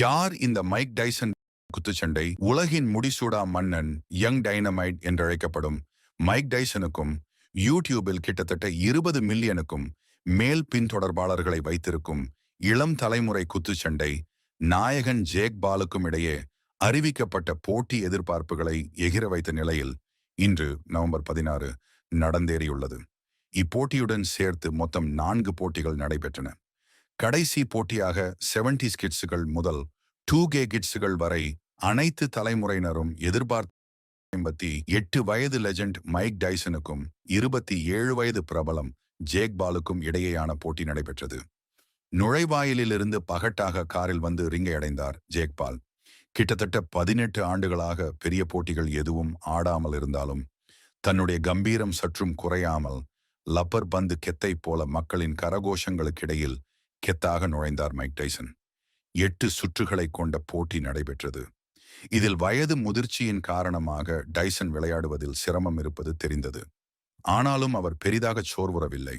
யார் இந்த Mike Tyson குத்துச்சண்டை? உலகின் முடிசூடா மன்னன் யங் டைனமைட் என்றழைக்கப்படும் மைக் டைசனுக்கும் யூடியூபில் கிட்டத்தட்ட இருபது மில்லியனுக்கும் மேல் பின்தொடர்பாளர்களை வைத்திருக்கும் இளம் தலைமுறை குத்துச்சண்டை நாயகன் ஜேக் பாலுக்கும் இடையே அறிவிக்கப்பட்ட போட்டி எதிர்பார்ப்புகளை எகிர வைத்த நிலையில் இன்று நவம்பர் பதினாறு நடந்தேறியுள்ளது. இப்போட்டியுடன் சேர்த்து மொத்தம் நான்கு போட்டிகள் நடைபெற்றன. கடைசி போட்டியாக செவன்டி கிட்ஸுகள் முதல் டூ கே கிட்ஸுகள் வரை அனைத்து தலைமுறையினரும் எதிர்பார்த்த ஐம்பத்தி எட்டு வயது லெஜண்ட் மைக் டைசனுக்கும் இருபத்தி ஏழு வயது பிரபலம் ஜேக் பாலுக்கும் இடையேயான போட்டி நடைபெற்றது. நுழைவாயிலிருந்து பகட்டாக காரில் வந்து ரிங்கை அடைந்தார் ஜேக் பால். கிட்டத்தட்ட பதினெட்டு ஆண்டுகளாக பெரிய போட்டிகள் எதுவும் ஆடாமல் இருந்தாலும் தன்னுடைய கம்பீரம் சற்றும் குறையாமல் லப்பர் பந்து கெத்தை போல மக்களின் கரகோஷங்களுக்கிடையில் கெத்தாக நுழைந்தார் மைக் டைசன். எட்டு சுற்றுகளை கொண்ட போட்டி நடைபெற்றது. இதில் வயது முதிர்ச்சியின் காரணமாக டைசன் விளையாடுவதில் சிரமம் இருப்பது தெரிந்தது. ஆனாலும் அவர் பெரிதாக சோர்வுறவில்லை.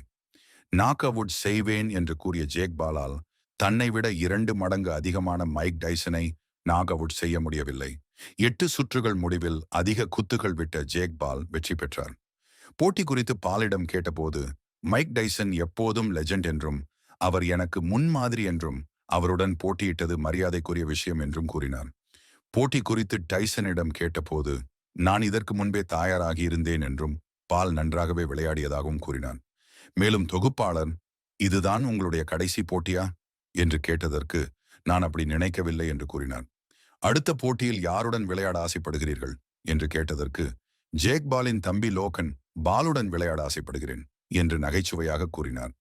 நாக் அவுட் செய்வேன் என்று கூறிய ஜேக் பாலால் தன்னை விட இரண்டு மடங்கு அதிகமான மைக் டைசனை நாக் அவுட் செய்ய முடியவில்லை. எட்டு சுற்றுகள் முடிவில் அதிக குத்துகள் விட்ட ஜேக் பால் வெற்றி பெற்றார். போட்டி குறித்து பாலிடம் கேட்டபோது மைக் டைசன் எப்போதும் லெஜண்ட் என்றும் அவர் எனக்கு முன்மாதிரி என்றும் அவருடன் போட்டியிட்டது மரியாதைக்குரிய விஷயம் என்றும் கூறினார். போட்டி குறித்து டைசனிடம் கேட்டபோது நான் இதற்கு முன்பே தயாராகி இருந்தேன் என்றும் பால் நன்றாகவே விளையாடியதாகவும் கூறினான். மேலும் தொகுப்பாளர் இதுதான் உங்களுடைய கடைசி போட்டியா? என்று கேட்டதற்கு நான் அப்படி நினைக்கவில்லை என்று கூறினார். அடுத்த போட்டியில் யாருடன் விளையாட ஆசைப்படுகிறீர்கள்? என்று கேட்டதற்கு ஜேக் பாலின் தம்பி லோகன் பாலுடன் விளையாட ஆசைப்படுகிறேன் என்று நகைச்சுவையாக கூறினார்.